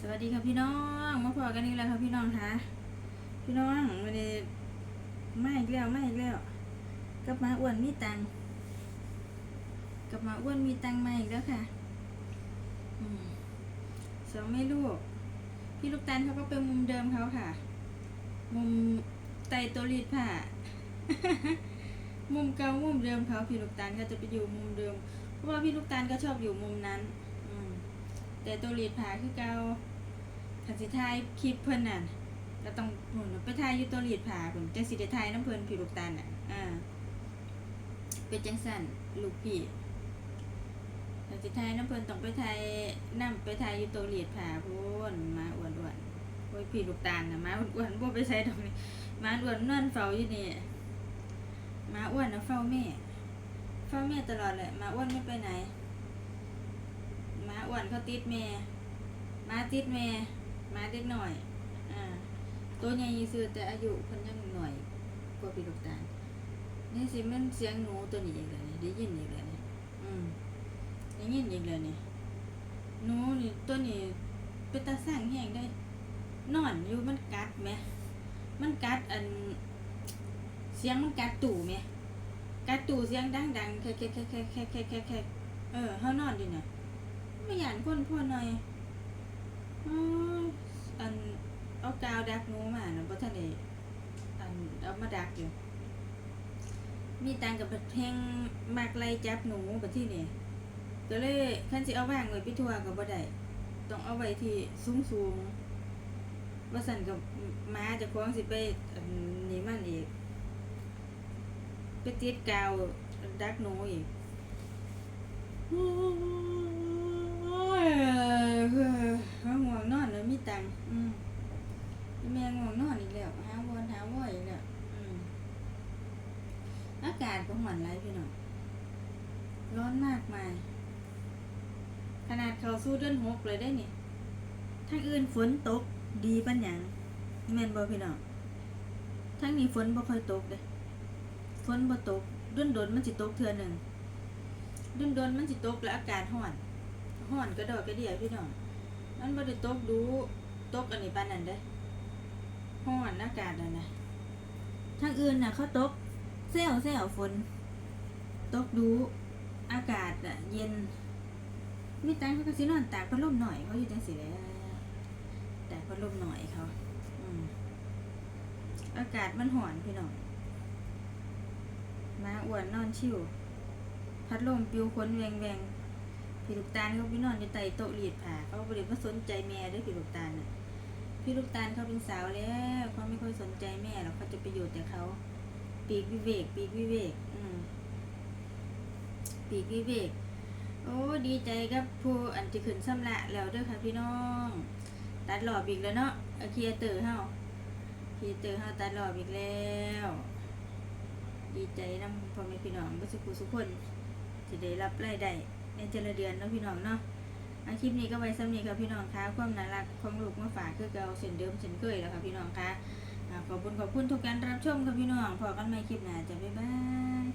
สวัสดีค่ะพี่น้องมาพอกันอีกแล้วค่ะพี่น้องคะพี่น้องวันนี้มาอีกแล้วไมาอีกแล้วกลับมาอ้วนมีตังกลับมาอ้วนมีตังมาอีกแล้วค่ะอสองแม่ลูก พี่ลูกตาลเขาก็เป็นมุมเดิมเขาค่ะ มุมไตตัวรีดผ้ามุมเก่ามุมเดิมเขาพี่ลูกตาลก็จะไปอยู่มุมเดิม เพราะว่าพี่ลูกตาลก็ชอบอยู่มุมนั้น แต่ตัวรีดผาคือเก่าคันสิถ่ายคลิปเพิ่นน่ะก็ต้องหุ่นไปถ่ายอยู่ตัวรีดผาพุ่นจังสิได้ถ่ายน้ำเพิ่นพี่ลูกตาลน่ะอ่าเป็นจังซั่นลูกพี่คันสิถ่ายน้ำเพิ่นต้องไปถ่ายนํไปถ่ายอยู่ตัวรีดผาพุ่นมาอ้วนๆโอ้ยพี่ลูกตาลน่ะมาอ้วนๆบ่ไปใส่ตรงนี้มาอ้วนนอนเฝ้าอยู่นี่มาอ้วนน่ะเฝ้าแม่เฝ้าแม่ตลอดแหละมาอ้วนไม่ไปไหน มาอ้วนเขาติดแม่มาติดแม่ม้าติดหน่อยอ่าตัวใหญ่ซื้อแต่อายุคนยังหน่อยกว่าปีลูกตาลนี่สิมันเสียงหนูตัวนี้อีกแล้วนี่ได้ยินอีกแล้วนี่อืมได้ยินอีกแล้วนี่หนูนี่ตัวนี้เป็นตาสร้างแห้งได้ นอนอยู่มันกัดไหมมันกัดอัน เสียงมันกัดตู่ไหมกัดตู่เสียงดังๆแค่แค่แค่แค่แค่แค่แค่เออเขานอนอยู่เนี่ย ไม่หยานคนพ่อหน่อยออันเอากาวดักหนูมานะบ่ทันได้อันเอามาดักอยู่มีตังกับเพลงมากไล่จับหนูกับที่นี่ก็เลยคันสิเอาวางไว้พี่ทัวก็บ่ได้ต้องเอาไว้ที่สูงสูงว่าสั่นกับม้าจะคล้องสิไปนนี้มันอีกไปติดกาวดักหนูอีก โอ้ยหาง่วงนอนเลยมีตังค์อืมแม่ง่วงนอนอีกแล้วหาวนหาว่อยอีกแล้วอืม อากาศก็หอนไรพี่น้องร้อนมากมาย ขนาดเขาสู้เดือนหกเลยได้เนี่ยทางอื่นฝนตกดีปัญญังแม่นบ่พี่น้องทางนี้ฝนบ่ค่อยตกเลยฝนบ่ตกดุนโดนมันสิตกเทื่อหนึ่งดนโดนมันสิตกแล้วอากาศร้อนร้อนกระดอกกระเดียพี่น้องมันบ่ได้ตกดูตกอันนี้ปานนั้นเด้ร้อนอากาศนั่นนะทางอื่นน่ะเขาตก ซลเซลฝน ตกดูอากาศอะเย็น มีตังเขาก็สินอนตากพัดลมหน่อยเขาอยู่จังสิแหล้วตากพัดลมหน่อยเขาอากาศมันร้อนพี่น้องมาอ้วนนอนชิว พัดลมปิวคนแวงแวงพี่ลูกตาลเขาไปนอนอยู่ใต้โต๊ะรีดผ้าเขาบริมาสนใจแม่ด้วยพี่ลูกตาลน่ะพี่ลูกตาลเขาเป็นสาวแล้วเขาไม่ค่อยสนใจแม่หรอกเขาจะไปอยู่แต่เขา ปีกวิเวก ปีกวิเวก อืมปีกวิเวก โอ้ ดีใจกับผู้อันที่ขึ้นซ้ำละแล้วเด้วยค่ะพี่น้อง ตัดหลอบอีกแล้วเนาะเอาเคลียเตอร์เฮาเคลียเตอร์เฮาตัดหลอบอีกแล้ว ดีใจนำพ่อแม่พี่น้องบ่สุขสุขคนจะได้รับรายได้ในแต่ละเดือนเนาะพี่น้องเนาะอาคลิปนี้ก็ไว้สำนีค่ะพี่น้องคะความน่ารักของลูกมาฝากคือเก่าเช่นเดิมเช่นเคยแล้วค่ะพี่น้องคะ ขอบคุณขอบคุณทุกการรับชมค่ะพี่น้องพอกันใหม่คลิปหน้าจะบ๊ายบาย